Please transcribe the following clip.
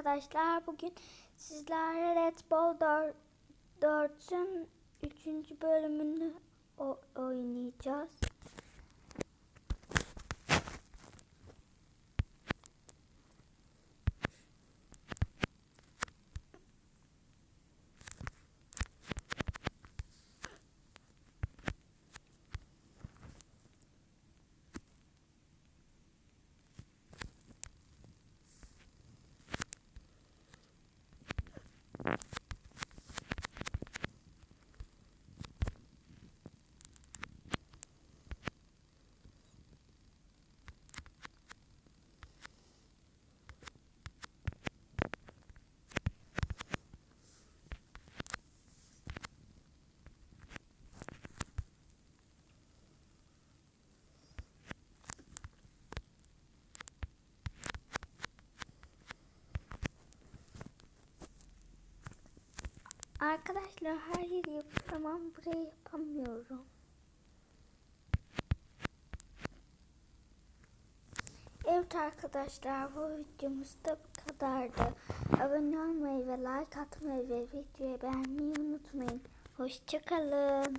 arkadaşlar. Bugün sizlerle Red Bull 4 4'ün 3. bölümünü oynayacağız. Arkadaşlar her yeri yapıyorum ama burayı yapamıyorum. Evet arkadaşlar bu videomuzda bu kadardı. Abone olmayı ve like atmayı ve videoyu beğenmeyi unutmayın. Hoşçakalın.